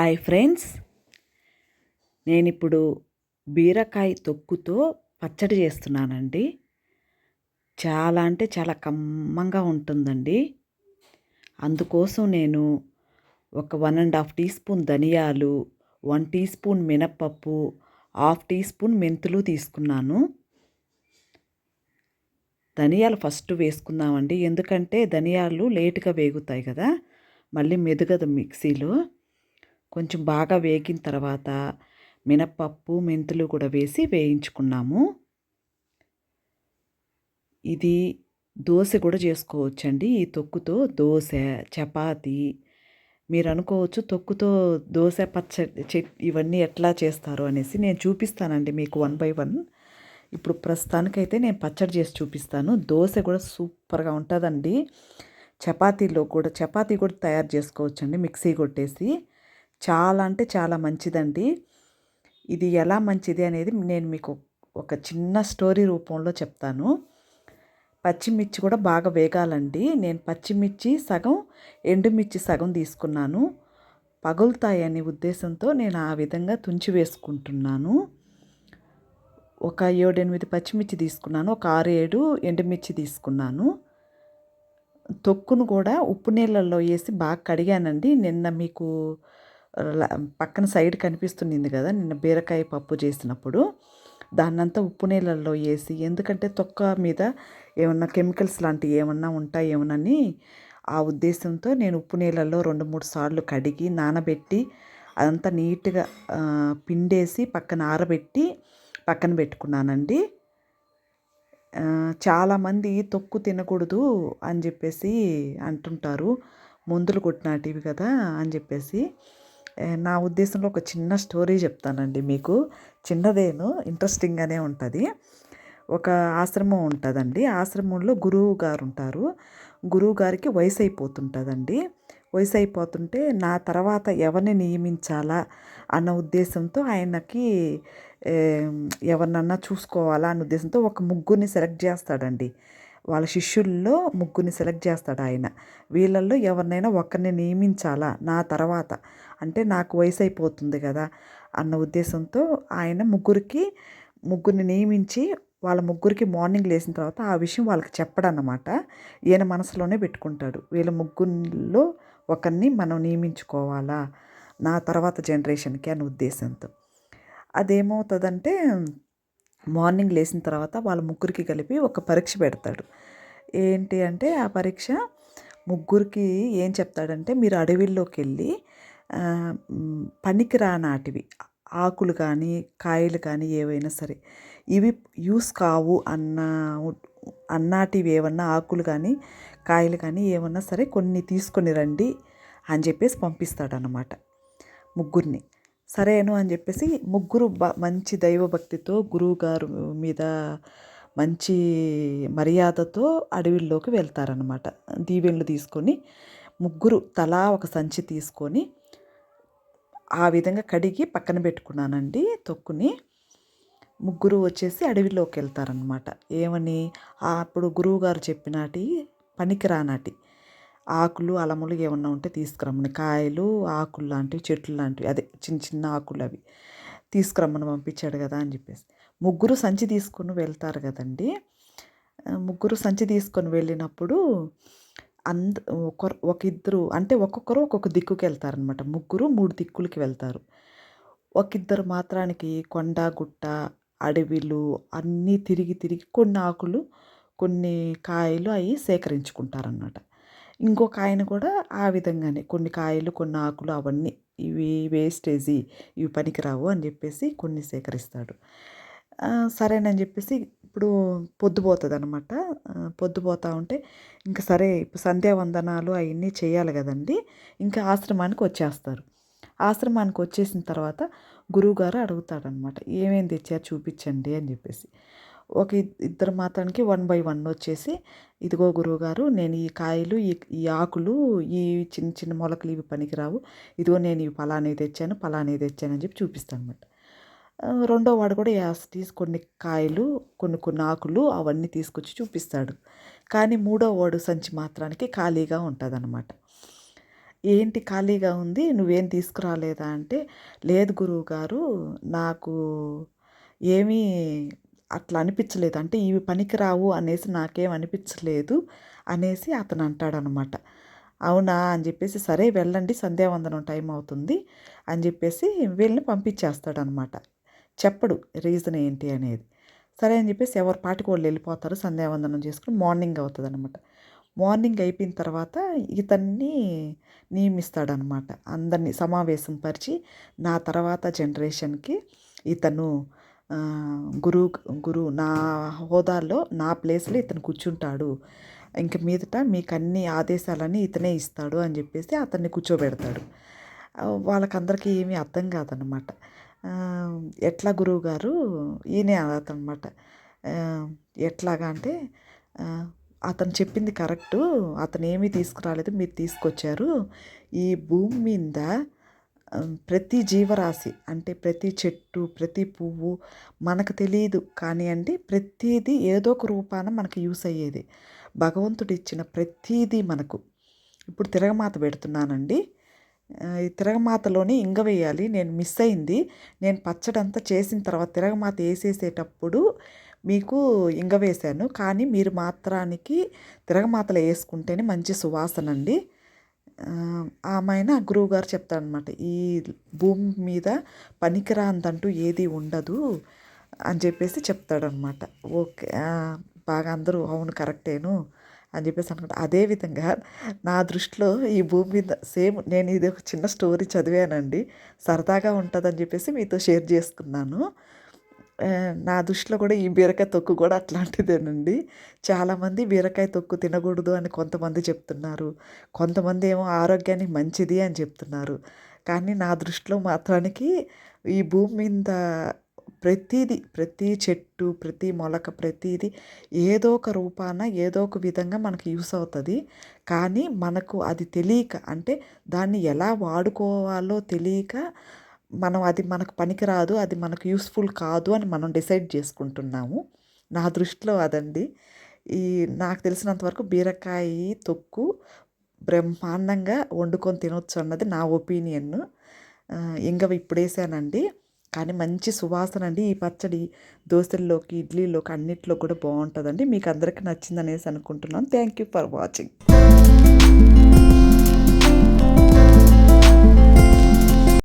Hi friends నేను ఇప్పుడు బీరకాయ తొక్కుతో పచ్చడి చేస్తున్నానండి. చాలా అంటే చాలా కమ్మంగా ఉంటుందండి. అందుకోసం నేను ఒక one and half teaspoon ధనియాలు వన్ టీ స్పూన్ మినప్పప్పు హాఫ్ టీ స్పూన్ మెంతులు తీసుకున్నాను. ధనియాలు ఫస్ట్ వేసుకుందామండి. ఎందుకంటే ధనియాలు లేటుగా వేగుతాయి కదా. మళ్ళీ మెదుగదు మిక్సీలో. కొంచెం బాగా వేగిన తర్వాత మినప్పప్పు మెంతులు కూడా వేసి వేయించుకున్నాము. ఇది దోశ కూడా చేసుకోవచ్చండి. ఈ తొక్కుతో దోశ చపాతి మీరు అనుకోవచ్చు తొక్కుతో దోశ పచ్చడి చెట్ ఇవన్నీ ఎట్లా చేస్తారు అనేసి నేను చూపిస్తానండి మీకు వన్ బై వన్. ఇప్పుడు ప్రస్తుతానికైతే నేను పచ్చడి చేసి చూపిస్తాను. దోశ కూడా సూపర్గా ఉంటుందండి. చపాతీలో కూడా చపాతీ కూడా తయారు చేసుకోవచ్చండి మిక్సీ కొట్టేసి. చాలా అంటే చాలా మంచిదండి. ఇది ఎలా మంచిది అనేది నేను మీకు ఒక చిన్న స్టోరీ రూపంలో చెప్తాను. పచ్చిమిర్చి కూడా బాగా వేగాలండి. నేను పచ్చిమిర్చి సగం ఎండుమిర్చి సగం తీసుకున్నాను. పగులుతాయనే ఉద్దేశంతో నేను ఆ విధంగా తుంచి వేసుకుంటున్నాను. ఒక ఏడెనిమిది పచ్చిమిర్చి తీసుకున్నాను. ఒక ఆరు ఏడు ఎండుమిర్చి తీసుకున్నాను. తొక్కును కూడా ఉప్పు నీళ్ళల్లో వేసి బాగా కడిగానండి. నిన్న మీకు పక్కన సైడ్ కనిపిస్తుంది కదా నిన్న బీరకాయ పప్పు చేసినప్పుడు. దాన్నంతా ఉప్పు నీళ్ళల్లో వేసి ఎందుకంటే తొక్క మీద ఏమన్నా కెమికల్స్ లాంటివి ఏమన్నా ఉంటాయేమోనని ఆ ఉద్దేశంతో నేను ఉప్పు నీళ్ళల్లో రెండు మూడు సార్లు కడిగి నానబెట్టి అదంతా నీట్గా పిండేసి పక్కన ఆరబెట్టి పక్కన పెట్టుకున్నానండి. చాలామంది తొక్కు తినకూడదు అని చెప్పేసి అంటుంటారు. మందులు కొట్టినాటివి కదా అని చెప్పేసి. నా ఉద్దేశంలో ఒక చిన్న స్టోరీ చెప్తానండి మీకు. చిన్నదేను ఇంట్రెస్టింగ్గానే ఉంటుంది. ఒక ఆశ్రమం ఉంటుందండి. ఆశ్రమంలో గురువు గారు ఉంటారు గురువు గారికి వయసు అయిపోతుంటుందండి వయసు అయిపోతుంటే నా తర్వాత ఎవరిని నియమించాలా అన్న ఉద్దేశంతో ఆయనకి ఎవరినన్నా చూసుకోవాలా అన్న ఉద్దేశంతో ఒక ముగ్గురిని సెలెక్ట్ చేస్తాడండి. వాళ్ళ శిష్యుల్లో ముగ్గురిని సెలెక్ట్ చేస్తాడు ఆయన. వీళ్ళల్లో ఎవరినైనా ఒకరిని నియమించాలా? నా తర్వాత. అంటే నాకు వయసు అయిపోతుంది కదా అన్న ఉద్దేశంతో ఆయన ముగ్గురికి ముగ్గురిని నియమించి వాళ్ళ ముగ్గురికి మార్నింగ్ లేచిన తర్వాత ఆ విషయం వాళ్ళకి చెప్పడన్నమాట. ఈయన మనసులోనే పెట్టుకుంటాడు. వీళ్ళ ముగ్గురిలో ఒకరిని మనం నియమించుకోవాలా? నా తర్వాత జనరేషన్కి అనే ఉద్దేశంతో. అదేమవుతుందంటే మార్నింగ్ లేచిన తర్వాత వాళ్ళ ముగ్గురికి కలిపి ఒక పరీక్ష పెడతాడు. ఏంటి అంటే ఆ పరీక్ష ముగ్గురికి ఏం చెప్తాడంటే మీరు అడవిల్లోకి వెళ్ళి పనికిరానాటివి ఆకులు కానీ కాయలు కానీ ఏవైనా సరే ఇవి యూస్ కావు అన్న అన్నాటివి ఏమన్నా ఆకులు కానీ కాయలు కానీ ఏమన్నా సరే కొన్ని తీసుకొని రండి అని చెప్పేసి పంపిస్తాడనమాట ముగ్గురిని. సరేను అని చెప్పేసి ముగ్గురు బ మంచి దైవభక్తితో గురువుగారు మీద మంచి మర్యాదతో అడవిల్లోకి వెళ్తారనమాట దీవెనలు తీసుకొని ముగ్గురు తలా ఒక సంచి తీసుకొని ఆ విధంగా కడిగి పక్కన పెట్టుకున్నానండి తొక్కుని. ముగ్గురు వచ్చేసి అడవిలోకి వెళ్తారనమాట ఏమని? అప్పుడు గురువుగారు చెప్పినాటి పనికిరానాటి. ఆకులు అలములు ఏమన్నా ఉంటే తీసుకురమ్మని. కాయలు ఆకులు లాంటివి చెట్లు లాంటివి అదే చిన్న చిన్న ఆకులు అవి తీసుకురమ్మని పంపించాడు కదా అని చెప్పేసి. ముగ్గురు సంచి తీసుకొని వెళ్తారు కదండి. ముగ్గురు సంచి తీసుకొని వెళ్ళినప్పుడు అంద ఒకరు ఒక ఇద్దరు అంటే ఒక్కొక్కరు ఒక్కొక్క దిక్కుకి వెళ్తారనమాట ముగ్గురు మూడు దిక్కులకి వెళ్తారు. ఒక ఇద్దరు మాత్రానికి కొండ గుట్ట అడవిలు అన్నీ తిరిగి తిరిగి కొన్ని ఆకులు కొన్ని కాయలు అవి సేకరించుకుంటారనమాట ఇంకొక ఆయన కూడా ఆ విధంగానే కొన్ని కాయలు కొన్ని ఆకులు అవన్నీ ఇవి వేస్టేజీ ఇవి పనికిరావు అని చెప్పేసి కొన్ని సేకరిస్తాడు. సరేనని చెప్పేసి ఇప్పుడు పొద్దుపోతుంది అనమాట పొద్దుపోతూ ఉంటే ఇంకా సరే ఇప్పుడు సంధ్యావందనాలు అవన్నీ చేయాలి కదండి ఇంకా ఆశ్రమానికి వచ్చేస్తారు. ఆశ్రమానికి వచ్చేసిన తర్వాత గురువుగారు అడుగుతాడనమాట ఏమేమి తెచ్చారు చూపించండి అని చెప్పేసి. ఒక ఇద్దరు మాత్రానికి వన్ బై వన్ వచ్చేసి ఇదిగో గురువుగారు నేను ఈ కాయలు ఈ ఈ ఆకులు ఈ చిన్న చిన్న మొలకలు ఇవి పనికిరావు. ఇదిగో నేను ఇవి పలానే తెచ్చాను పలానే తెచ్చాను అని చెప్పి చూపిస్తాను అనమాట రెండో వాడు కూడా యాస్ తీసి కొన్ని కాయలు కొన్ని కొన్ని ఆకులు అవన్నీ తీసుకొచ్చి చూపిస్తాడు. కానీ మూడో వాడు సంచి మాత్రానికి ఖాళీగా ఉంటుంది అనమాట ఏంటి ఖాళీగా ఉంది? నువ్వేం తీసుకురాలేదా అంటే లేదు గురువు గారు నాకు ఏమీ అట్లా అనిపించలేదు. అంటే ఇవి పనికిరావు అనేసి నాకేం అనిపించలేదు అనేసి అతను అంటాడనమాట. అవునా అని చెప్పేసి సరే వెళ్ళండి సంధ్యావందనం టైం అవుతుంది అని చెప్పేసి వీళ్ళని పంపించేస్తాడనమాట. చెప్పడు రీజన్ ఏంటి అనేది. సరే అని చెప్పేసి ఎవరు పాటికి వాళ్ళు వెళ్ళిపోతారు సంధ్యావందనం చేసుకుని మార్నింగ్ అవుతుంది అనమాట మార్నింగ్ అయిపోయిన తర్వాత ఇతన్ని నియమిస్తాడనమాట. అందరినీ సమావేశం పరిచి నా తర్వాత జనరేషన్కి ఇతను గురువు గురువు నా హోదాలో నా ప్లేస్లో ఇతను కూర్చుంటాడు. ఇంక మీదట మీకు అన్ని ఆదేశాలన్నీ ఇతనే ఇస్తాడు అని చెప్పేసి అతన్ని కూర్చోబెడతాడు. వాళ్ళకందరికీ ఏమీ అర్థం కాదనమాట ఎట్లా గురువు గారు? ఈయనే అతనమాట ఎట్లాగా అంటే అతను చెప్పింది కరెక్టు అతను ఏమీ తీసుకురాలేదు మీరు తీసుకొచ్చారు. ఈ భూమి మీద ప్రతి జీవరాశి అంటే ప్రతి చెట్టు ప్రతి పువ్వు మనకు తెలియదు కానీ అండి ప్రతిదీ ఏదో ఒక రూపాన మనకు యూస్ అయ్యేది. భగవంతుడు ఇచ్చిన ప్రతీదీ మనకు. ఇప్పుడు తిరగమాత పెడుతున్నానండి. ఈ తిరగమాతలోని ఇంగ వేయాలి. నేను మిస్ అయింది. నేను పచ్చడంతా చేసిన తర్వాత తిరగమాత వేసేసేటప్పుడు మీకు ఇంగ వేశాను. కానీ మీరు మాత్రానికి తిరగమాతలు వేసుకుంటేనే మంచి సువాసన అండి. ఆమెన గురువుగారు చెప్తారనమాట ఈ భూమి మీద పనికిరాందంటూ ఏది ఉండదు అని చెప్పేసి చెప్తాడనమాట ఓకే బాగా అందరూ అవును కరెక్టేను అని చెప్పేసి అనుకుంటా. అదేవిధంగా నా దృష్టిలో ఈ భూమి మీద సేమ్ నేను ఇది ఒక చిన్న స్టోరీ చదివానండి సరదాగా ఉంటుందని చెప్పేసి మీతో షేర్ చేసుకున్నాను. నా దృష్టిలో కూడా ఈ బీరకాయ తొక్కు కూడా అట్లాంటిదేనండి. చాలామంది బీరకాయ తొక్కు తినకూడదు అని కొంతమంది చెప్తున్నారు. కొంతమంది ఏమో ఆరోగ్యానికి మంచిది అని చెప్తున్నారు. కానీ నా దృష్టిలో మాత్రానికి ఈ భూమి మీద ప్రతిదీ ప్రతి చెట్టు ప్రతి మొలక ప్రతిదీ ఏదో ఒక రూపాన ఏదో ఒక విధంగా మనకు యూస్ అవుతుంది. కానీ మనకు అది తెలియక అంటే దాన్ని ఎలా వాడుకోవాలో తెలియక మనం అది మనకు పనికిరాదు అది మనకు యూస్ఫుల్ కాదు అని మనం డిసైడ్ చేసుకుంటున్నాము. నా దృష్టిలో అదండి. ఈ నాకు తెలిసినంతవరకు బీరకాయ తొక్కు బ్రహ్మాండంగా వండుకొని తినొచ్చు అన్నది నా ఒపీనియన్. ఇంకా ఇప్పుడేసానండి. కానీ మంచి సువాసన అండి. ఈ పచ్చడి దోశల్లోకి ఇడ్లీలోకి అన్నిట్లో కూడా బాగుంటుందండి. మీకు అందరికీ నచ్చిందనేసి అనుకుంటున్నాను. Thank you for watching.